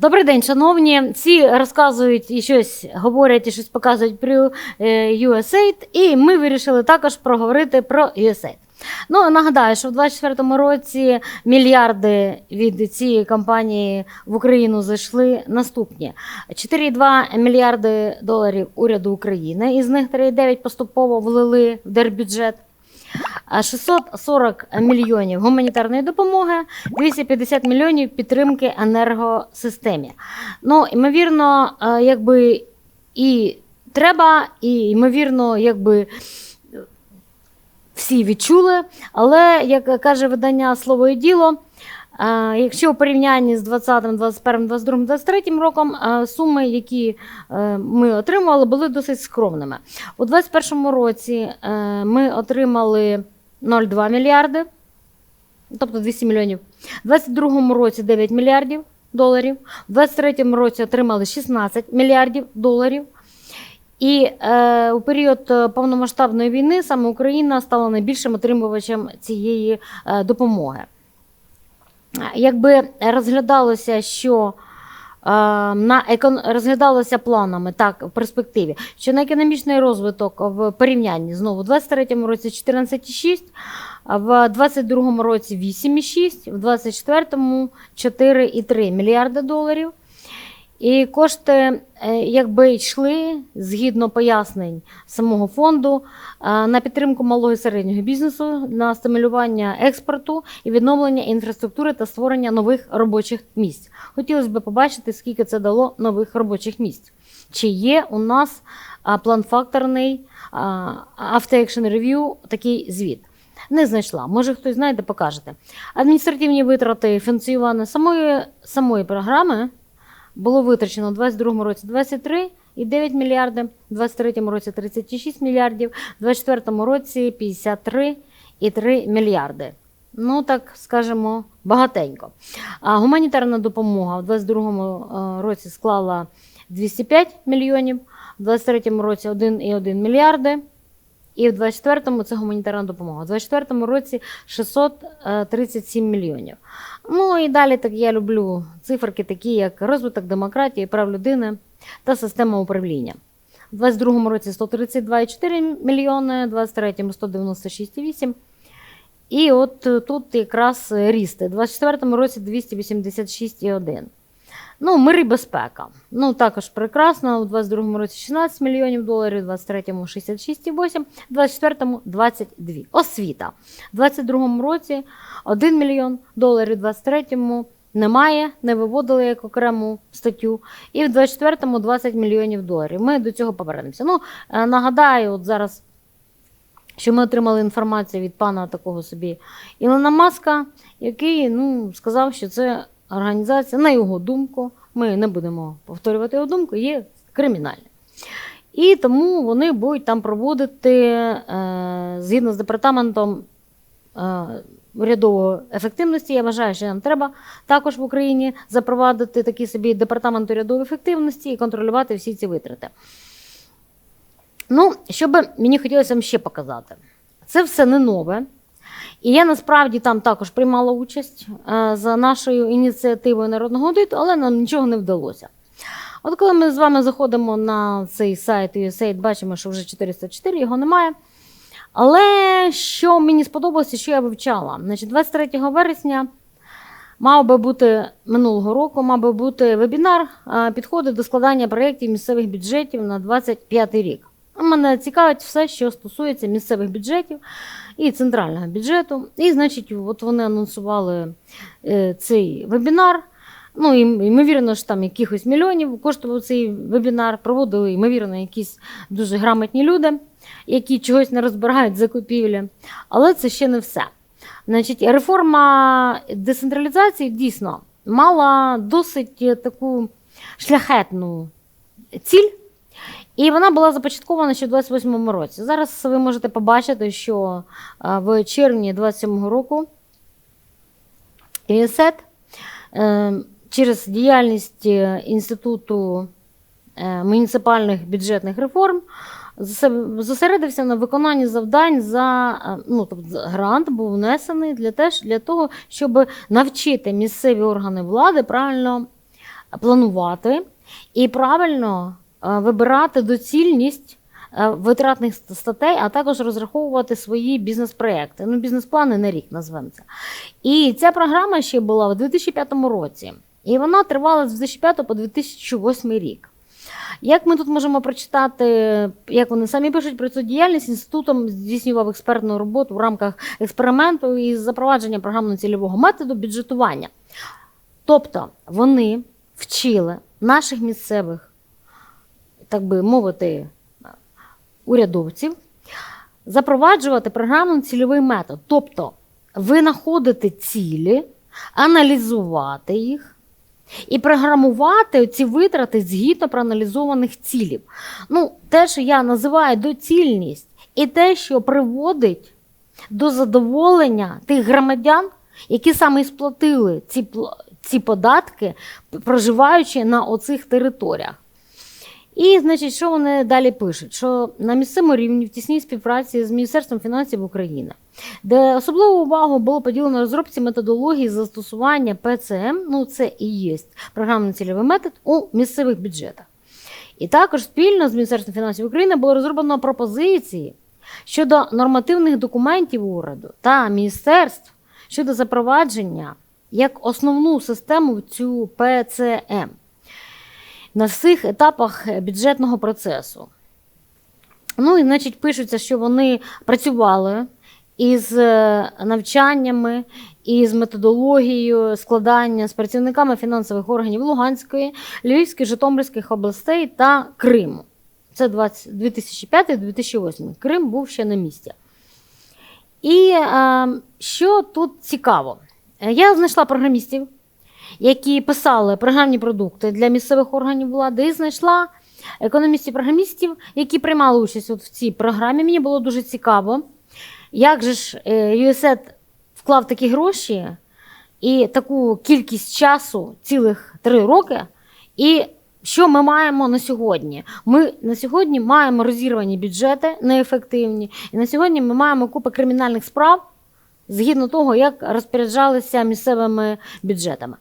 Добрий день, шановні. Всі розказують і щось говорять і щось показують про е, USAID, і ми вирішили також проговорити про USAID. Ну, нагадаю, що в 2024 році мільярди від цієї компанії в Україну зайшли наступні: 4,2 мільярди доларів уряду України, із них 3,9 поступово влили в держбюджет. А 640 мільйонів гуманітарної допомоги, 250 мільйонів підтримки енергосистемі. Ну, ймовірно, е, якби і треба, і ймовірно, якби всі відчули. Але, як каже видання Слово і діло, е, якщо у порівнянні з 20, 21, 22, 23 роком суми, які е, ми отримували, були досить скромними. У 2021 році е, ми отримали 0,2 мільярди, тобто 200 мільйонів. У 2022 році 9 мільярдів доларів. У 2023 році отримали 16 мільярдів доларів. І е, у період повномасштабної війни саме Україна стала найбільшим отримувачем цієї допомоги. Якби розглядалося, що е, на екон... розглядалося планами так в перспективі, що на економічний розвиток в порівнянні знову в 23-му році 14,6, а в 22-му році 8,6, в 24-му 4,3 мільярди доларів. І кошти е, якби йшли згідно пояснень самого фонду е, на підтримку малого і середнього бізнесу, на стимулювання експорту і відновлення інфраструктури та створення нових робочих місць. Хотілося б побачити, скільки це дало нових робочих місць. Чи є у нас план-факторний а, After Action Review такий звіт? Не знайшла. Може, хтось знайде, покажете. Адміністративні витрати функціонування самої, самої програми було витрачено у 2022 році 23,9 мільярди, у 2023 році 36 мільярдів, у 2024 році 53,3 мільярди. Ну, так скажемо, багатенько. А гуманітарна допомога у 2022 році склала 205 мільйонів, у 2023 році 1,1 мільярди. І в 24-му це гуманітарна допомога. У 24-му році 637 мільйонів. Ну і далі так я люблю циферки, такі як розвиток демократії, прав людини та система управління. У 22-му році 132,4 мільйони, у 23-му 196,8. І от е, тут якраз рісти. У 24-му році 286,1. Ну, мир і безпека. Ну, також прекрасно. У 22-му році 16 мільйонів доларів, у 23-му 66,8, у 24-му 22. Освіта. У 22-му році 1 мільйон доларів, у 23-му немає, не виводили як окрему статтю. І в 24-му 20 мільйонів доларів. Ми до цього повернемося. Ну, е, нагадаю, от зараз. Що ми отримали інформацію від пана такого собі Ілона Маска, який ну, сказав, що це організація, на його думку, ми не будемо повторювати його думку, є кримінальна. І тому вони будуть там проводити, е, згідно з департаментом е, урядової ефективності, я вважаю, що нам треба також в Україні запровадити такий собі департамент урядової ефективності і контролювати всі ці витрати. Ну, що би мені хотілося вам ще показати, це все не нове. І я насправді там також приймала участь е, за нашою ініціативою народного аудиту, але нам нічого не вдалося. От коли ми з вами заходимо на цей сайт USAID, бачимо, що вже 404, його немає. Але що мені сподобалося, що я вивчала? Значить, 23 вересня мав би бути минулого року, мав би бути вебінар е, підходи до складання проєктів місцевих бюджетів на 25 рік. Мене цікавить все, що стосується місцевих бюджетів і центрального бюджету. І, значить, от вони анонсували е, цей вебінар. Ну, і, ймовірно, ж там якихось мільйонів коштував цей вебінар, проводили, ймовірно, якісь дуже грамотні люди, які чогось не розбирають закупівлі. Але це ще не все. Значить, реформа децентралізації дійсно мала досить таку шляхетну ціль. І вона була започаткована ще в 28-му році. Зараз ви можете побачити, що в червні 27-го року ІСЕТ е, через діяльність е, Інституту е, муніципальних бюджетних реформ зосередився на виконанні завдань за е, ну, тобто грант був внесений для, теж, для того, щоб навчити місцеві органи влади правильно планувати і правильно вибирати доцільність е, витратних статей, а також розраховувати свої бізнес-проекти. Ну, бізнес-плани на рік назвемо це. І ця програма ще була у 2005 році, і вона тривала з 2005 по 2008 рік. Як ми тут можемо прочитати, як вони самі пишуть про цю діяльність, інститутом здійснював експертну роботу в рамках експерименту із запровадження програмно-цільового методу бюджетування. Тобто вони вчили наших місцевих, так би мовити, урядовців запроваджувати програмно-цільовий метод. Тобто винаходити цілі, аналізувати їх і програмувати ці витрати згідно проаналізованих цілів. Ну, те, що я називаю доцільність, і те, що приводить до задоволення тих громадян, які саме сплатили ці, ці податки, проживаючи на оцих територіях. І, значить, що вони далі пишуть? Що на місцевому рівні в тісній співпраці з Міністерством фінансів України, де особливу увагу було поділено розробці методології застосування ПЦМ, ну це і є програмно-цільовий метод у місцевих бюджетах. І також спільно з Міністерством фінансів України було розроблено пропозиції щодо нормативних документів уряду та міністерств щодо запровадження як основну систему цю ПЦМ на всіх етапах бюджетного процесу. Ну і, значить, пишеться, що вони працювали із е, навчаннями, із методологією складання з працівниками фінансових органів Луганської, Львівської, Житомирських областей та Криму. Це 2005-2008. Крим був ще на місці. І е, що тут цікаво? Е, Я знайшла програмістів, які писали програмні продукти для місцевих органів влади, і знайшла економістів-програмістів, які приймали участь от в цій програмі. Мені було дуже цікаво, як же ж е, USAID вклав такі гроші і таку кількість часу, цілих три роки. І що ми маємо на сьогодні? Ми на сьогодні маємо розірвані бюджети неефективні, і на сьогодні ми маємо купу кримінальних справ згідно того, як розпоряджалися місцевими бюджетами.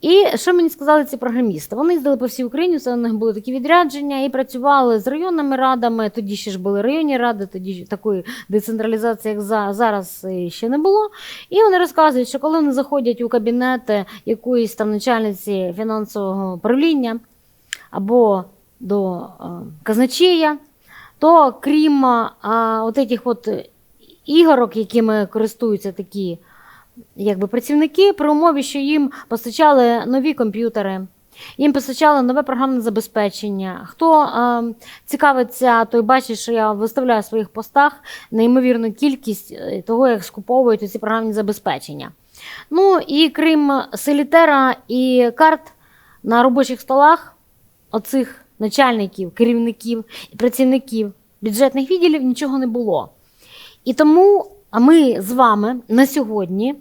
І що мені сказали ці програмісти? Вони їздили по всій Україні, це у них були такі відрядження, і працювали з районними радами. Тоді ще ж були районні ради, тоді такої децентралізації, як за- зараз е, ще не було. І вони розказують, що коли вони заходять у кабінети якоїсь там начальниці фінансового управління або до е, казначея, то крім а, от от ігорок, якими користуються такі якби, працівники, при умові, що їм постачали нові комп'ютери, їм постачали нове програмне забезпечення. Хто е, цікавиться, той бачить, що я виставляю в своїх постах неймовірну кількість е, того, як скуповують ці програмні забезпечення. Ну і крім селітера і карт на робочих столах оцих начальників, керівників і працівників бюджетних відділів нічого не було. І тому ми з вами на сьогодні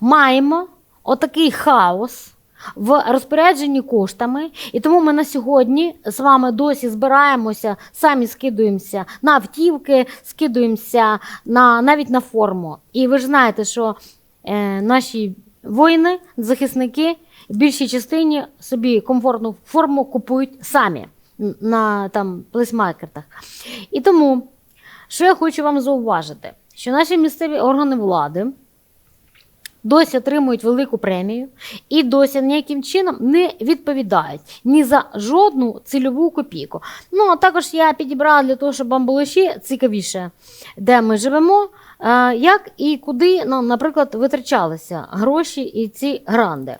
маємо отакий хаос в розпорядженні коштами, і тому ми на сьогодні з вами досі збираємося, самі скидуємося на автівки, скидуємося на, навіть на форму. І ви ж знаєте, що е, наші воїни, захисники в більшій частині собі комфортну форму купують самі на там плейсмаркетах. І тому, що я хочу вам зауважити, що наші місцеві органи влади досі отримують велику премію і досі ніяким чином не відповідають ні за жодну цільову копійку. Ну, а також я підібрала для того, щоб вам було ще цікавіше, де ми живемо, е, як і куди, ну, наприклад, витрачалися гроші і ці гранди.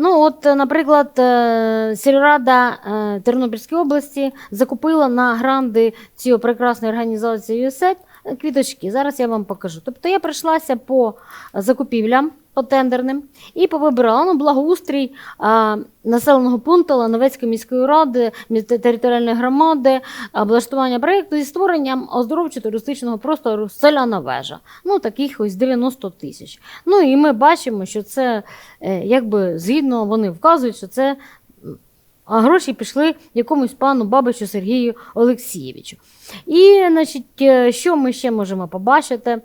Ну, от, наприклад, е, сільрада е, Тернопільської області закупила на гранди цієї прекрасної організації USAID квіточки. Зараз я вам покажу. Тобто я пройшлася по закупівлям, по тендерним і повибирала ну, благоустрій а, населеного пункту Лановецької міської ради, територіальної громади, облаштування проєкту зі створенням оздоровчо-туристичного простору селяна вежа. Ну, таких ось 90 тисяч. Ну і ми бачимо, що це е, якби згідно вони вказують, що це а гроші пішли якомусь пану Бабичу Сергію Олексійовичу. І, значить, е, що ми ще можемо побачити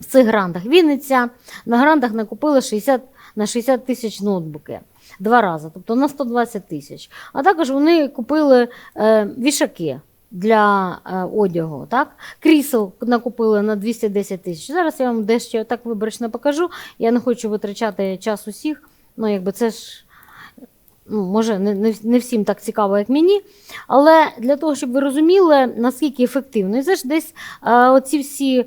в цих грантах? Вінниця на грантах накупила 60, на 60 тисяч ноутбуки. два рази, тобто на 120 тисяч. А також вони купили е, вішаки для е, одягу. Так? Крісел накупили на 210 тисяч. Зараз я вам дещо так виборочно покажу. Я не хочу витрачати час усіх. Ну, якби це ж. Ну, може, не, не, всім так цікаво, як мені. Але для того, щоб ви розуміли, наскільки ефективно. І це ж десь е, оці всі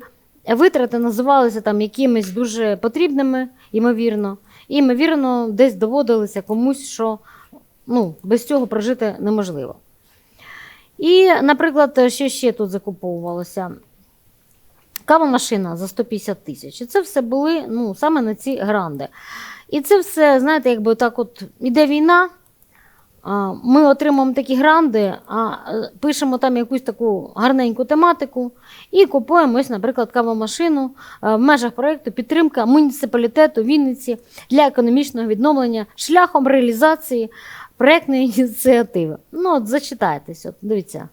витрати називалися там якимись дуже потрібними, ймовірно. І, ймовірно, десь доводилися комусь, що ну, без цього прожити неможливо. І, наприклад, що ще тут закуповувалося? Кава-машина за 150 тисяч. І це все були ну, саме на ці гранди. І це все, знаєте, якби так от іде війна. Ми отримуємо такі гранди, а е, пишемо там якусь таку гарненьку тематику і купуємо ось, наприклад, кавомашину е, в межах проєкту підтримка муніципалітету Вінниці для економічного відновлення шляхом реалізації проєктної ініціативи. Ну, от зачитайтеся, от, дивіться.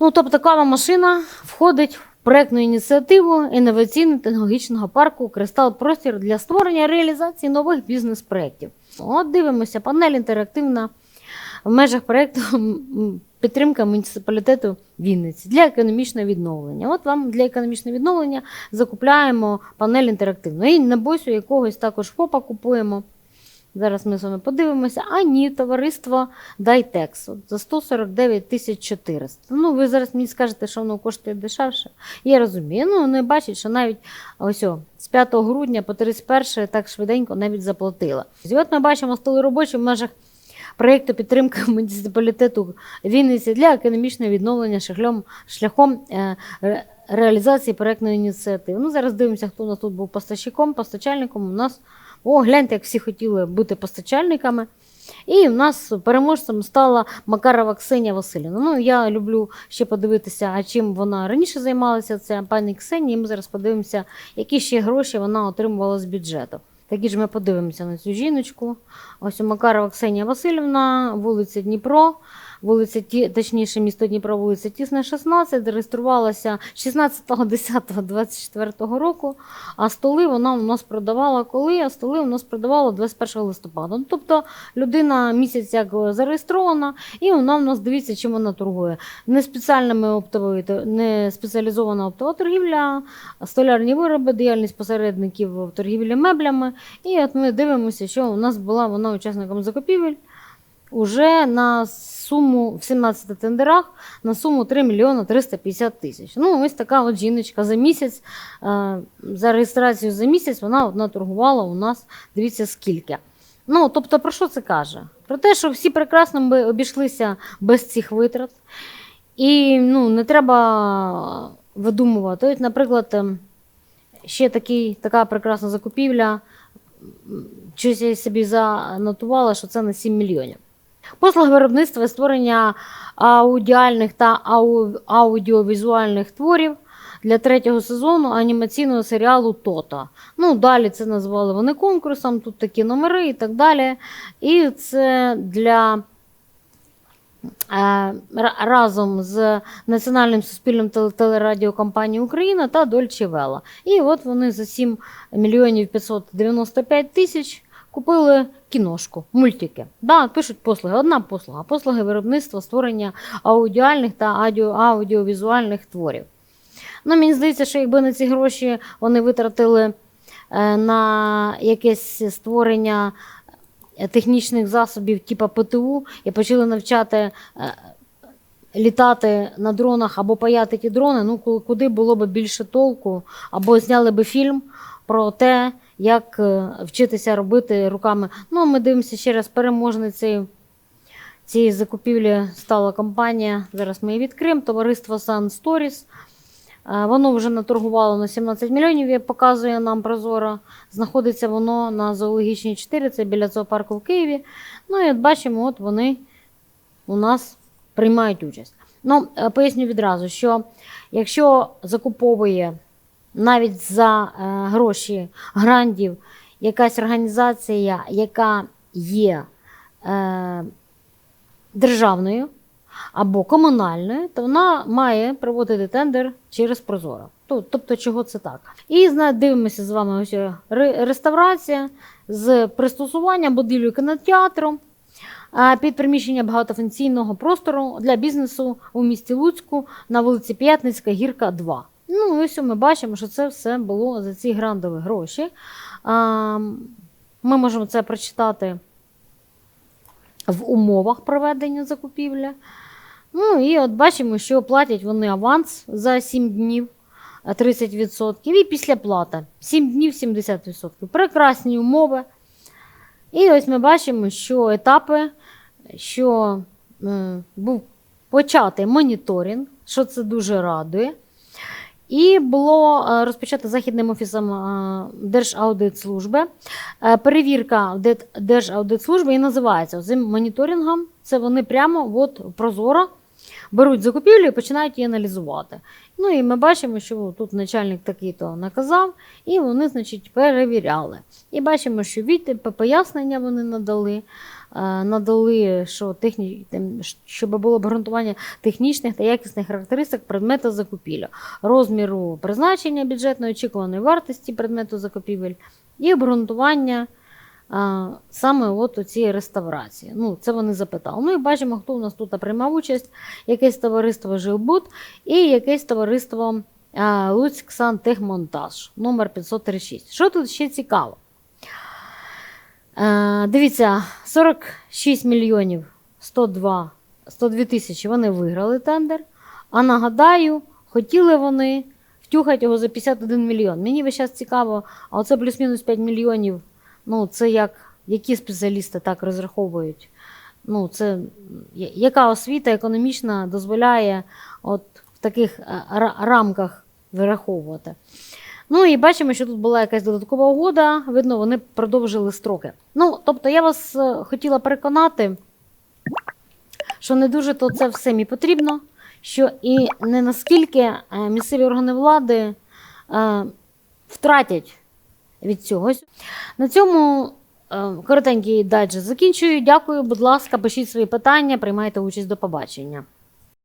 Ну, тобто, кава машина входить проєктну ініціативу інноваційно-технологічного парку Кристал Простір для створення реалізації нових бізнес-проєктів. От дивимося, панель інтерактивна в межах проєкту підтримка муніципалітету Вінниці для економічного відновлення. От вам для економічного відновлення закупляємо панель інтерактивну. І на босю якогось також ФОПа купуємо. Зараз ми з вами подивимося. А ні, товариство Дайтекс от за 149 тисяч 400. Ну, ви зараз мені скажете, що воно коштує дешевше. Я розумію. Ну, вони бачать, що навіть ось о, з 5 грудня по 31 так швиденько навіть заплатила. І от ми бачимо столи робочі в межах проєкту підтримки муніципалітету Вінниці для економічного відновлення шляхом, шляхом е, ре- реалізації проєктної ініціативи. Ну, зараз дивимося, хто у нас тут був поставщиком, постачальником. У нас, о, гляньте, як всі хотіли бути постачальниками. І в нас переможцем стала Макарова Ксенія Васильівна. Ну, я люблю ще подивитися, а чим вона раніше займалася, це пані Ксенія. І ми зараз подивимося, які ще гроші вона отримувала з бюджету. Такі ж ми подивимося на цю жіночку. Ось у Макарова Ксенія Васильівна, вулиця Дніпро, вулиця Ті, точніше, місто Дніпро, вулиця Тісна, 16, реєструвалася 16.10.24 року, а столи вона у нас продавала коли? А столи у нас продавала 21 листопада. Ну, тобто людина місяць як зареєстрована, і вона у нас дивіться, чим вона торгує. Не спеціальними оптовою, то- не спеціалізована оптова торгівля, столярні вироби, діяльність посередників в торгівлі меблями. І от ми дивимося, що у нас була вона учасником закупівель уже на суму в 17 тендерах на суму 3 мільйони 350 тисяч. Ну, ось така от жіночка за місяць, е, за реєстрацію за місяць вона одна торгувала у нас, дивіться, скільки. Ну, тобто, про що це каже? Про те, що всі прекрасно би обійшлися без цих витрат. І ну, не треба видумувати. От, наприклад, ем, ще такий, така прекрасна закупівля. Щось я собі занотувала, що це на 7 мільйонів. Послуги виробництва створення аудіальних та ау- аудіовізуальних творів для третього сезону анімаційного серіалу Тота. Ну, далі це назвали вони конкурсом, тут такі номери і так далі. І це для е, разом з Національним суспільним телерадіокомпанією Україна та Дольче Вела. І от вони за 7 мільйонів 595 тисяч купили кіношку, мультики. Да, пишуть послуги. Одна послуга. Послуги виробництва, створення аудіальних та аудіо, аудіовізуальних творів. Ну, мені здається, що якби на ці гроші вони витратили е, на якесь створення е, технічних засобів, типу ПТУ, і почали навчати е, літати на дронах або паяти ті дрони, ну ку- куди було б більше толку, або зняли би фільм про те, як е, вчитися робити руками. Ну, ми дивимося ще раз переможницею цієї закупівлі стала компанія. Зараз ми її відкриємо. Товариство Sun Stories. Е, Воно вже наторгувало на 17 мільйонів, як показує нам Прозоро. Знаходиться воно на зоологічній 4, це біля зоопарку в Києві. Ну і от бачимо, от вони у нас приймають участь. Ну, е, поясню відразу, що якщо закуповує навіть за е, гроші грантів якась організація, яка є е, державною або комунальною, то вона має проводити тендер через Прозоро. Тобто, чого це так? І дивимося з вами ось е, реставрація з пристосуванням будівлі кінотеатру під приміщення багатофункційного простору для бізнесу у місті Луцьку на вулиці П'ятницька, Гірка 2. Ну, ось ми бачимо, що це все було за ці грандові гроші. Ми можемо це прочитати в умовах проведення закупівлі. Ну і от бачимо, що платять вони аванс за 7 днів 30%, і після плата 7 днів 70%. Прекрасні умови. І ось ми бачимо, що етапи, що е, був початий моніторинг, що це дуже радує. І було е, розпочато Західним офісом е, Держаудитслужби. Е, Перевірка Де- Держаудитслужби і називається цим моніторингом. Це вони прямо от, прозоро беруть закупівлю і починають її аналізувати. Ну і ми бачимо, що тут начальник такий-то наказав, і вони, значить, перевіряли. І бачимо, що від пояснення вони надали. Е, Надали, що техні... щоб було обґрунтування технічних та якісних характеристик предмета закупівля, розміру призначення бюджетної очікуваної вартості предмету закупівель і обґрунтування а, саме от у цій реставрації. Ну, це вони запитали. Ну і бачимо, хто у нас тут приймав участь, якесь товариство Жилбут і якесь товариство а, Луцьк Сантехмонтаж, номер 536. Що тут ще цікаво? Е, дивіться, 46 мільйонів 102, 102 тисячі вони виграли тендер. А нагадаю, хотіли вони втюхати його за 51 мільйон. Мені весь час цікаво, а оце плюс-мінус 5 мільйонів. Ну, це як, які спеціалісти так розраховують? Ну, це яка освіта економічна дозволяє от в таких е, рамках вираховувати? Ну і бачимо, що тут була якась додаткова угода. Видно, вони продовжили строки. Ну, тобто, я вас е, хотіла переконати, що не дуже то це все мені потрібно, що і не наскільки е, місцеві органи влади е, втратять від цього. На цьому коротенький дайджест закінчую. Дякую, будь ласка, пишіть свої питання, приймайте участь до побачення.